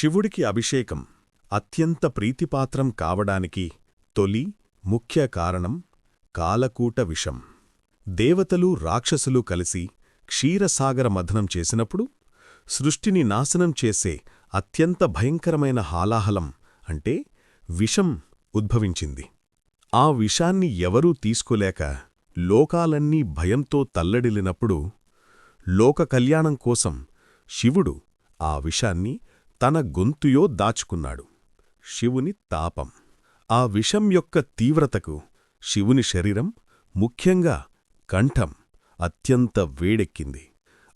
శివుడికి అభిషేకం అత్యంత ప్రీతిపాత్రం కావడానికి తొలి ముఖ్య కారణం కాలకూట విషం. దేవతలు రాక్షసులు కలిసి క్షీరసాగర మథనం చేసినప్పుడు సృష్టిని నాశనం చేసే అత్యంత భయంకరమైన హాలాహలం అంటే విషం ఉద్భవించింది. ఆ విషాన్ని ఎవరూ తీసుకోలేక లోకాలన్నీ భయంతో తల్లడిల్లినప్పుడు లోక కళ్యాణం కోసం శివుడు ఆ విషాన్ని తన గొంతుయో దాచుకున్నాడు. శివుని తాపం. ఆ విషం యొక్క తీవ్రతకు శివుని శరీరం ముఖ్యంగా కంఠం అత్యంత వేడెక్కింది.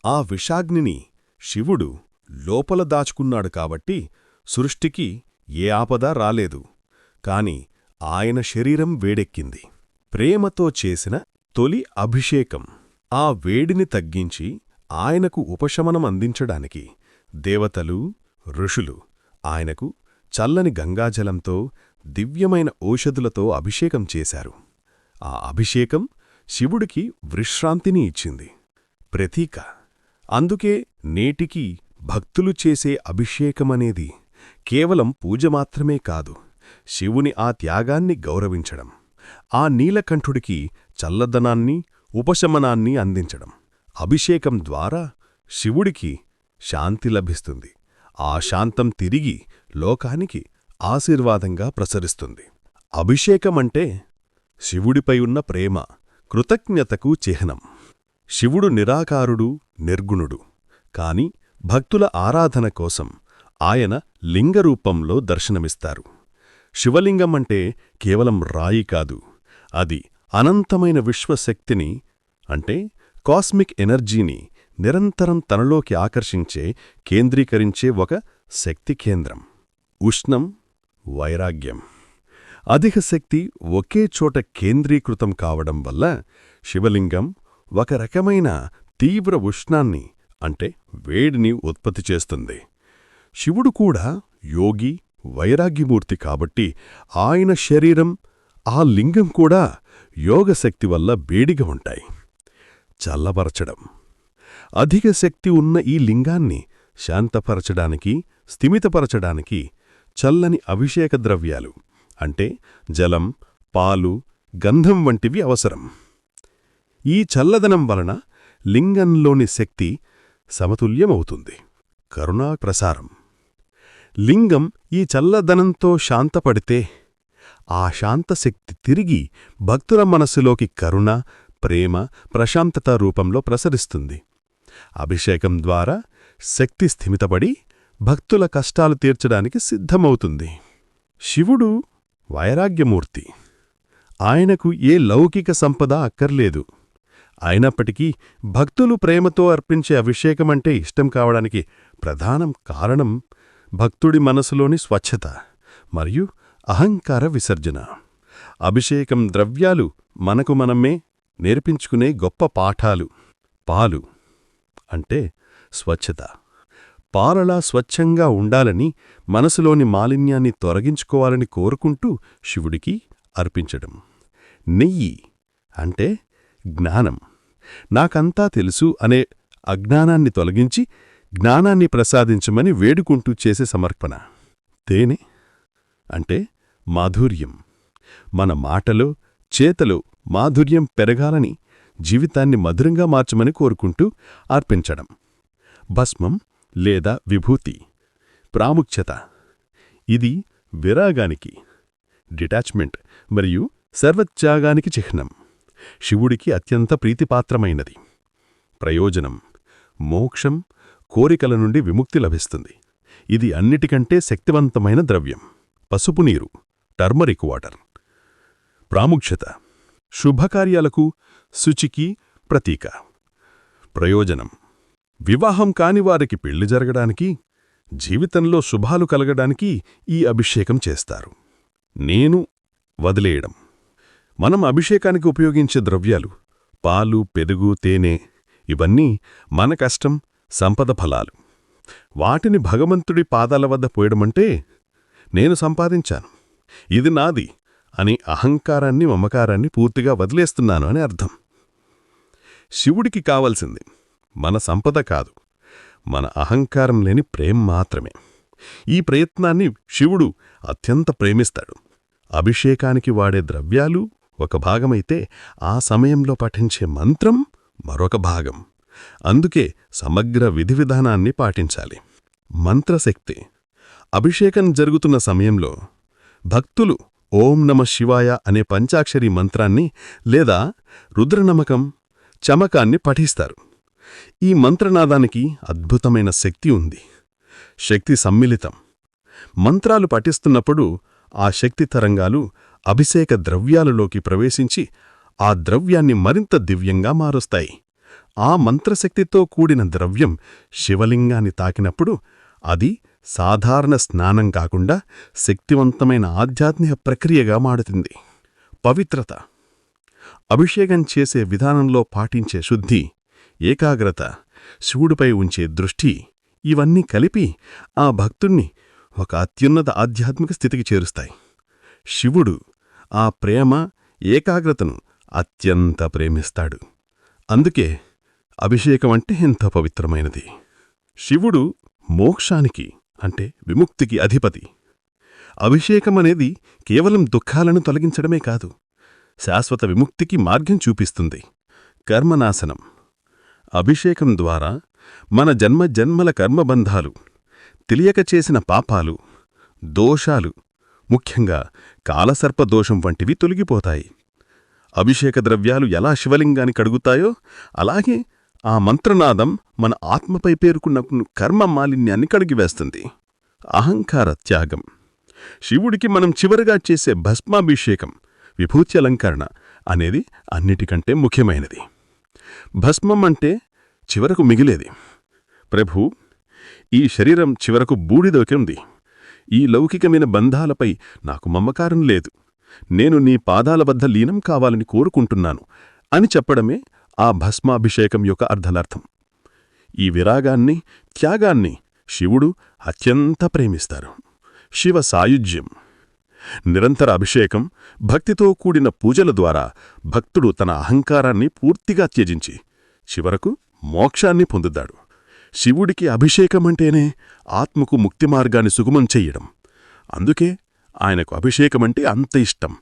ఆ విషాగ్నిని శివుడు లోపల దాచుకున్నాడు కాబట్టి సృష్టికి ఏ ఆపద రాలేదు. కాని ఆయన శరీరం వేడెక్కింది. ప్రేమతో చేసిన తొలి అభిషేకం. ఆ వేడిని తగ్గించి ఆయనకు ఉపశమనం అందించడానికి దేవతలు ఋషులు ఆయనకు చల్లని గంగాజలంతో దివ్యమైన ఔషధులతో అభిషేకం చేశారు. ఆ అభిషేకం శివుడికి విశ్రాంతిని ఇచ్చింది. ప్రతీక. అందుకే నేటికి భక్తులు చేసే అభిషేకమనేది కేవలం పూజ మాత్రమే కాదు శివుని ఆ త్యాగాన్ని గౌరవించడం ఆ నీలకంఠుడికి చల్లదనాన్ని ఉపశమనాన్ని అందించడం. అభిషేకం ద్వారా శివుడికి శాంతి లభిస్తుంది. ఆ శాంతం తిరిగి లోకానికి ఆశీర్వాదంగా ప్రసరిస్తుంది. అభిషేకమంటే శివుడిపై ఉన్న ప్రేమ కృతజ్ఞతకు చిహ్నం. శివుడు నిరాకారుడు నిర్గుణుడు. కాని భక్తుల ఆరాధన కోసం ఆయన లింగరూపంలో దర్శనమిస్తారు. శివలింగమంటే కేవలం రాయి కాదు అది అనంతమైన విశ్వశక్తిని అంటే కాస్మిక్ ఎనర్జీని నిరంతరం తనలోకి ఆకర్షించే కేంద్రీకరించే ఒక శక్తి కేంద్రం. ఉష్ణం వైరాగ్యం. అధిక శక్తి ఒకే చోట కేంద్రీకృతం కావడం వల్ల శివలింగం ఒక రకమైన తీవ్ర ఉష్ణాన్ని అంటే వేడిని ఉత్పత్తి చేస్తుంది. శివుడు కూడా యోగి వైరాగ్యమూర్తి కాబట్టి ఆయన శరీరం ఆ లింగం కూడా యోగశక్తి వల్ల వేడిగా ఉంటాయి. చల్లబరచడం. అధిక శక్తి ఉన్న ఈ లింగాన్ని శాంతపరచడానికి స్థిమితపరచడానికి చల్లని అభిషేక ద్రవ్యాలు అంటే జలం పాలు గంధం వంటివి అవసరం. ఈ చల్లదనం వలన లింగంలోని శక్తి సమతుల్యమవుతుంది. కరుణా ప్రసారం. లింగం ఈ చల్లదనంతో శాంతపడితే ఆ శాంతశక్తి తిరిగి భక్తుల మనస్సులోకి కరుణ ప్రేమ ప్రశాంతత రూపంలో ప్రసరిస్తుంది. అభిషేకం ద్వారా శక్తి స్థిమితపడి భక్తుల కష్టాలు తీర్చడానికి సిద్ధమవుతుంది. శివుడు వైరాగ్యమూర్తి. ఆయనకు ఏ లౌకిక సంపద అక్కర్లేదు. అయినప్పటికీ భక్తులు ప్రేమతో అర్పించే అభిషేకమంటే ఇష్టం కావడానికి ప్రధానం కారణం భక్తుడి మనసులోని స్వచ్ఛత మరియు అహంకార విసర్జన. అభిషేకం ద్రవ్యాలు మనకు మనమే నేర్పించుకునే గొప్ప పాఠాలు. పాలు. అంటే స్వచ్ఛత. పాలలా స్వచ్ఛంగా ఉండాలని మనసులోని మాలిన్యాన్ని తొలగించుకోవాలని కోరుకుంటూ శివుడికి అర్పించడం. నెయ్యి అంటే జ్ఞానం. నాకంతా తెలుసు అనే అజ్ఞానాన్ని తొలగించి జ్ఞానాన్ని ప్రసాదించమని వేడుకుంటూ చేసే సమర్పణ. తేనె అంటే మాధుర్యం. మన మాటలో చేతలో మాధుర్యం పెరగాలని జీవితాన్ని మధురంగా మార్చమని కోరుకుంటూ అర్పించడం. భస్మం లేదా విభూతి. ప్రాముఖ్యత. ఇది విరాగానికి డిటాచ్మెంట్ మరియు సర్వత్యాగానికి చిహ్నం. శివుడికి అత్యంత ప్రీతిపాత్రమైనది. ప్రయోజనం. మోక్షం కోరికల నుండి విముక్తి లభిస్తుంది. ఇది అన్నిటికంటే శక్తివంతమైన ద్రవ్యం. పసుపు నీరు టర్మరిక్ వాటర్. ప్రాముఖ్యత. శుభకార్యాలకు శుచికి ప్రతీక. ప్రయోజనం. వివాహం కాని వారికి పెళ్ళి జరగడానికి జీవితంలో శుభాలు కలగడానికి ఈ అభిషేకం చేస్తారు. నేను వదిలేయడం. మనం అభిషేకానికి ఉపయోగించే ద్రవ్యాలు పాలు పెరుగు తేనె ఇవన్నీ మన కష్టం సంపద ఫలాలు. వాటిని భగవంతుడి పాదాల వద్ద పోయడమంటే నేను సంపాదించాను. ఇది నాది అని అహంకారాన్ని మమకారాన్ని పూర్తిగా వదిలేస్తున్నాను అని అర్థం. శివుడికి కావలసింది. మన సంపద కాదు. మన అహంకారం లేని ప్రేమ మాత్రమే. ఈ ప్రయత్నాన్ని శివుడు అత్యంత ప్రేమిస్తాడు. అభిషేకానికి వాడే ద్రవ్యాలు ఒక భాగమైతే ఆ సమయంలో పఠించే మంత్రం మరొక భాగం. అందుకే సమగ్ర విధి విధానాన్ని పాటించాలి. మంత్రశక్తి. అభిషేకం జరుగుతున్న సమయంలో భక్తులు ఓం నమ శివాయ అనే పంచాక్షరి మంత్రాన్ని లేదా రుద్రనమకం చమకాన్ని పఠిస్తారు. ఈ మంత్రనాదానికి అద్భుతమైన శక్తి ఉంది. శక్తి సమ్మిళితం. మంత్రాలు పఠిస్తున్నప్పుడు ఆ శక్తి తరంగాలు అభిషేక ద్రవ్యాలలోకి ప్రవేశించి ఆ ద్రవ్యాన్ని మరింత దివ్యంగా మారుస్తాయి. ఆ మంత్రశక్తితో కూడిన ద్రవ్యం శివలింగాన్ని తాకినప్పుడు అది సాధారణ స్నానం కాకుండా శక్తివంతమైన ఆధ్యాత్మిక ప్రక్రియగా మారుతుంది. పవిత్రత. అభిషేకం చేసే విధానంలో పాటించే శుద్ధి ఏకాగ్రత శివుడిపై ఉంచే దృష్టి ఇవన్నీ కలిపి ఆ భక్తుణ్ణి ఒక అత్యున్నత ఆధ్యాత్మిక స్థితికి చేరుస్తాయి. శివుడు ఆ ప్రేమ ఏకాగ్రతను అత్యంత ప్రేమిస్తాడు. అందుకే అభిషేకం అంటే ఎంత పవిత్రమైనది. శివుడు మోక్షానికి అంటే విముక్తికి అధిపతి. అభిషేకమనేది కేవలం దుఃఖాలను తొలగించడమే కాదు శాశ్వత విముక్తికి మార్గం చూపిస్తుంది. కర్మనాశనం. అభిషేకం ద్వారా మన జన్మ జన్మల కర్మబంధాలు తెలియక చేసిన పాపాలు దోషాలు ముఖ్యంగా కాలసర్పదోషం వంటివి తొలగిపోతాయి. అభిషేక ద్రవ్యాలు ఎలా శివలింగాన్ని కడుగుతాయో అలాగే ఆ మంత్రనాదం మన ఆత్మపై పేరుకున్న కర్మ మాలిన్యాన్ని కడిగివేస్తుంది. అహంకార త్యాగం. శివుడికి మనం చివరిగా చేసే భస్మాభిషేకం. విభూతి అలంకరణ అనేది అన్నిటికంటే ముఖ్యమైనది. భస్మం అంటే చివరకు మిగిలేది. ప్రభూ ఈ శరీరం చివరకు బూడిదొకింది. ఈ లౌకికమైన బంధాలపై నాకు మమ్మకారం లేదు. నేను నీ పాదాల వద్ద లీనం కావాలని కోరుకుంటున్నాను అని చెప్పడమే ఆ భస్మాభిషేకం యొక్క అర్ధలార్థం ఈ విరాగాన్ని త్యాగాన్ని శివుడు అత్యంత ప్రేమిస్తారు. శివ సాయుజ్యం. నిరంతర అభిషేకం భక్తితో కూడిన పూజల ద్వారా భక్తుడు తన అహంకారాన్ని పూర్తిగా త్యజించి చివరకు మోక్షాన్ని పొందుతాడు. శివుడికి అభిషేకమంటేనే ఆత్మకు ముక్తి మార్గాన్ని సుగమం చెయ్యడం. అందుకే ఆయనకు అభిషేకమంటే అంత ఇష్టం.